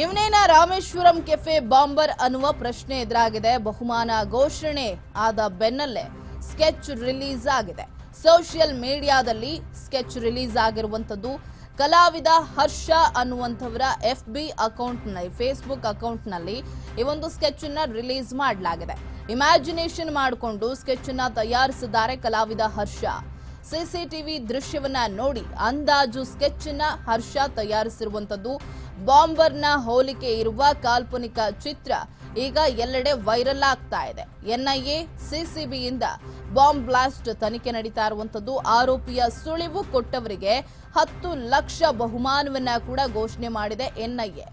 ಇವನೇನ Rameswaram cafe bomber ಅನ್ನುವ ಪ್ರಶ್ನೆ ಎದುರಾಗಿದೆ. ಬಹುಮಾನ ಘೋಷಣೆ ಆದ ಬೆನ್ನಲ್ಲೇ ಸ್ಕೆಚ್ ರಿಲೀಸ್ ಆಗಿದೆ. ಸೋಷಿಯಲ್ ಮೀಡಿಯಾದಲ್ಲಿ ಸ್ಕೆಚ್ ರಿಲೀಸ್ ಆಗಿರುವಂತದ್ದು ಕಲಾವಿದ ಹರ್ಷ ಅನ್ನುವಂಥವರ ಎಫ್ ಬಿ ಅಕೌಂಟ್ನಲ್ಲಿ, ಫೇಸ್ಬುಕ್ ಅಕೌಂಟ್ನಲ್ಲಿ ಈ ಒಂದು ಸ್ಕೆಚ್ ಅನ್ನ ರಿಲೀಸ್ ಮಾಡಲಾಗಿದೆ. ಇಮ್ಯಾಜಿನೇಷನ್ ಮಾಡಿಕೊಂಡು ಸ್ಕೆಚ್ ಅನ್ನ ತಯಾರಿಸಿದ್ದಾರೆ ಕಲಾವಿದ ಹರ್ಷ. ಸಿಸಿಟಿವಿ ದೃಶ್ಯವನ್ನ ನೋಡಿ ಅಂದಾಜು ಸ್ಕೆಚ್ನ ಹರ್ಷ ತಯಾರಿಸಿರುವಂತದ್ದು. ಬಾಂಬರ್ನ ಹೋಲಿಕೆ ಇರುವ ಕಾಲ್ಪನಿಕ ಚಿತ್ರ ಈಗ ಎಲ್ಲೆಡೆ ವೈರಲ್ ಆಗ್ತಾ ಇದೆ. ಎನ್ಐಎ, ಸಿಸಿಬಿಯಿಂದ ಬಾಂಬ್ ಬ್ಲಾಸ್ಟ್ ತನಿಖೆ ನಡೀತಾ ಇರುವಂತದ್ದು. ಆರೋಪಿಯ ಸುಳಿವು ಕೊಟ್ಟವರಿಗೆ ಹತ್ತು ಲಕ್ಷ ಬಹುಮಾನವನ್ನ ಕೂಡ ಘೋಷಣೆ ಮಾಡಿದೆ ಎನ್ಐಎ.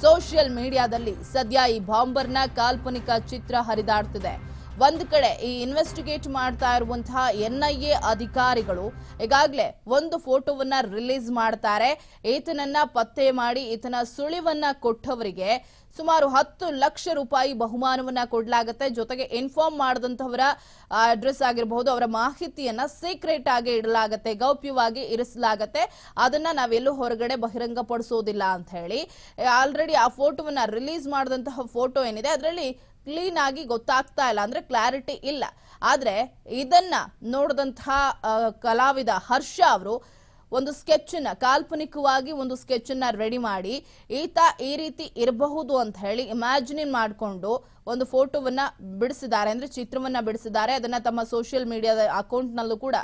ಸೋಷಿಯಲ್ ಮೀಡಿಯಾದಲ್ಲಿ ಸದ್ಯ ಈ ಬಾಂಬರ್ನ ಕಾಲ್ಪನಿಕ ಚಿತ್ರ ಹರಿದಾಡ್ತಿದೆ. ಒಂದ್ ಕಡೆ ಈ ಇನ್ವೆಸ್ಟಿಗೇಟ್ ಮಾಡ್ತಾ ಇರುವಂತಹ ಎ ಅಧಿಕಾರಿಗಳು ಈಗಾಗಲೇ ಒಂದು ಫೋಟೋವನ್ನ ರಿಲೀಸ್ ಮಾಡ್ತಾರೆ. ಈತನನ್ನ ಪತ್ತೆ ಮಾಡಿ, ಈತನ ಸುಳಿವನ್ನ ಕೊಟ್ಟವರಿಗೆ ಸುಮಾರು ಹತ್ತು ಲಕ್ಷ ರೂಪಾಯಿ ಬಹುಮಾನವನ್ನ ಕೊಡಲಾಗುತ್ತೆ. ಜೊತೆಗೆ ಇನ್ಫಾರ್ಮ್ ಮಾಡಿದಂಥವರ ಅಡ್ರೆಸ್ ಆಗಿರಬಹುದು, ಅವರ ಮಾಹಿತಿಯನ್ನ ಸೀಕ್ರೆಟ್ ಆಗಿ ಇಡಲಾಗತ್ತೆ, ಗೌಪ್ಯವಾಗಿ ಇರಿಸಲಾಗತ್ತೆ. ಅದನ್ನ ನಾವೆಲ್ಲೂ ಹೊರಗಡೆ ಬಹಿರಂಗಪಡಿಸೋದಿಲ್ಲ ಅಂತ ಹೇಳಿ. ಆಲ್ರೆಡಿ ಆ ಫೋಟೋವನ್ನ ರಿಲೀಸ್ ಮಾಡಿದಂತಹ ಫೋಟೋ ಏನಿದೆ, ಅದರಲ್ಲಿ ಕ್ಲೀನ್ ಆಗಿ ಗೊತ್ತಾಗ್ತಾ ಇಲ್ಲ ಅಂದ್ರೆ ಕ್ಲಾರಿಟಿ ಇಲ್ಲ. ಆದ್ರೆ ಇದನ್ನ ನೋಡಿದಂತಹ ಕಲಾವಿದ ಹರ್ಷ ಅವರು ಒಂದು ಸ್ಕೆಚ್ನ ಕಾಲ್ಪನಿಕವಾಗಿ ಒಂದು ಸ್ಕೆಚ್ನ ರೆಡಿ ಮಾಡಿ ಈತ ಈ ರೀತಿ ಇರಬಹುದು ಅಂತ ಹೇಳಿ ಇಮ್ಯಾಜಿನ್ ಮಾಡಿಕೊಂಡು ಒಂದು ಫೋಟೋವನ್ನ ಬಿಡಿಸಿದ್ದಾರೆ ಅಂದ್ರೆ ಚಿತ್ರವನ್ನ ಬಿಡಿಸಿದ್ದಾರೆ. ಅದನ್ನ ತಮ್ಮ ಸೋಷಿಯಲ್ ಮೀಡಿಯಾದ ಅಕೌಂಟ್ ನಲ್ಲೂ ಕೂಡ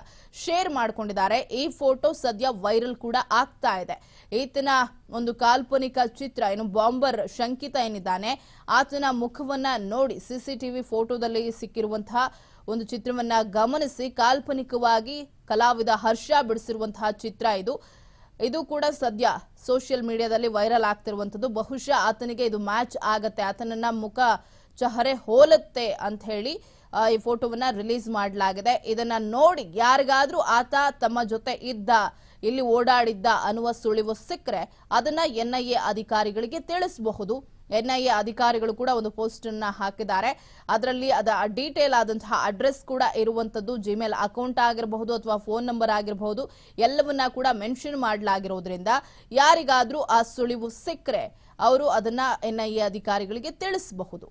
ಶೇರ್ ಮಾಡ್ಕೊಂಡಿದ್ದಾರೆ. ಈ ಫೋಟೋ ಸದ್ಯ ವೈರಲ್ ಕೂಡ ಆಗ್ತಾ ಇದೆ. ಈತನ ಒಂದು ಕಾಲ್ಪನಿಕ ಚಿತ್ರ, ಏನು ಬಾಂಬರ್ ಶಂಕಿತ ಏನಿದ್ದಾನೆ, ಆತನ ಮುಖವನ್ನ ನೋಡಿ ಸಿಸಿಟಿವಿ ಫೋಟೋದಲ್ಲಿ ಸಿಕ್ಕಿರುವಂತಹ ಒಂದು ಚಿತ್ರವನ್ನ ಗಮನಿಸಿ. ಕಾಲ್ಪನಿಕವಾಗಿ ಕಲಾವಿದ ಹರ್ಷ ಬಿಡಿಸಿರುವಂತಹ ಚಿತ್ರ ಇದು. ಇದು ಕೂಡ ಸದ್ಯ ಸೋಷಿಯಲ್ ಮೀಡಿಯಾದಲ್ಲಿ ವೈರಲ್ ಆಗ್ತಿರುವಂಥದ್ದು. ಬಹುಶಃ ಆತನಿಗೆ ಇದು ಮ್ಯಾಚ್ ಆಗತ್ತೆ. ಆತನನ್ನ ಮುಖ ಚಹರೆ ಹೋಲುತ್ತೆ ಅಂತ ಹೇಳಿ ಈ ಫೋಟೋವನ್ನ ರಿಲೀಸ್ ಮಾಡಲಾಗಿದೆ. ಇದನ್ನ ನೋಡಿ ಯಾರಿಗಾದ್ರೂ ಆತ ತಮ್ಮ ಜೊತೆ ಇದ್ದ, ಇಲ್ಲಿ ಓಡಾಡಿದ್ದ ಅನ್ನುವ ಸುಳಿವು ಸಿಕ್ಕರೆ ಅದನ್ನ ಎನ್ಐಎ ಅಧಿಕಾರಿಗಳಿಗೆ ತಿಳಿಸಬಹುದು. ಎನ್ಐಎ ಅಧಿಕಾರಿಗಳು ಕೂಡ ಒಂದು ಪೋಸ್ಟ್ ಅನ್ನ ಹಾಕಿದ್ದಾರೆ. ಅದರಲ್ಲಿ ಅದ ಡೀಟೇಲ್ ಆದಂತಹ ಅಡ್ರೆಸ್ ಕೂಡ ಇರುವಂತದ್ದು ಜಿಮೇಲ್ ಅಕೌಂಟ್ ಆಗಿರಬಹುದು ಅಥವಾ ಫೋನ್ ನಂಬರ್ ಆಗಿರಬಹುದು, ಎಲ್ಲವನ್ನ ಕೂಡ ಮೆನ್ಷನ್ ಮಾಡಲಾಗಿರೋದ್ರಿಂದ ಯಾರಿಗಾದ್ರೂ ಆ ಸುಳಿವು ಸಿಕ್ಕರೆ, ಅವರು ಅದನ್ನ ಎನ್ಐಎ ಅಧಿಕಾರಿಗಳಿಗೆ ತಿಳಿಸಬಹುದು.